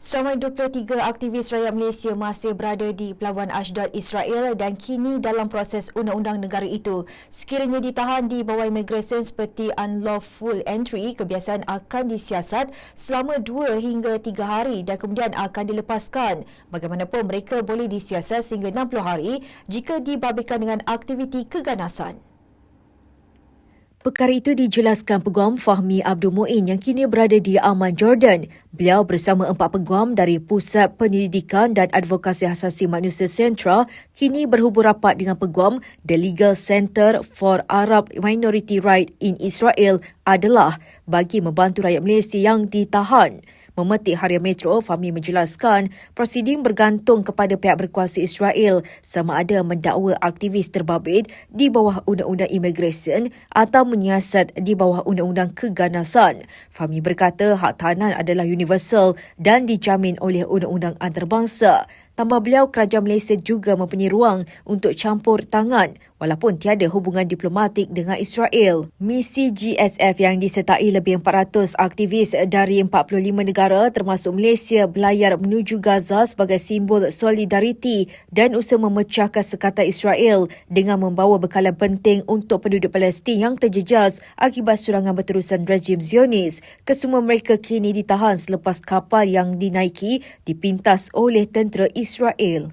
Seramai 23 aktivis rakyat Malaysia masih berada di Pelabuhan Ashdod, Israel dan kini dalam proses undang-undang negara itu. Sekiranya ditahan di bawah imigresen seperti unlawful entry, kebiasaan akan disiasat selama 2 hingga 3 hari dan kemudian akan dilepaskan. Bagaimanapun mereka boleh disiasat sehingga 60 hari jika dibabitkan dengan aktiviti keganasan. Perkara itu dijelaskan Peguam Fahmi Abdul Muin yang kini berada di Amman, Jordan. Beliau bersama empat peguam dari Pusat Pendidikan dan Advokasi Asasi Manusia Sentra kini berhubung rapat dengan peguam The Legal Center for Arab Minority Right in Israel adalah bagi membantu rakyat Malaysia yang ditahan. Memetik Harian Metro, Fahmi menjelaskan prosiding bergantung kepada pihak berkuasa Israel sama ada mendakwa aktivis terbabit di bawah Undang-Undang Imigresen atau menyiasat di bawah Undang-Undang Keganasan. Fahmi berkata hak tahanan adalah universal dan dijamin oleh Undang-Undang Antarabangsa. Tambah beliau, kerajaan Malaysia juga mempunyai ruang untuk campur tangan walaupun tiada hubungan diplomatik dengan Israel. Misi GSF yang disertai lebih 400 aktivis dari 45 negara termasuk Malaysia berlayar menuju Gaza sebagai simbol solidariti dan usaha memecahkan sekatan Israel dengan membawa bekalan penting untuk penduduk Palestin yang terjejas akibat serangan berterusan rejim Zionis. Kesemua mereka kini ditahan selepas kapal yang dinaiki dipintas oleh tentera Israel.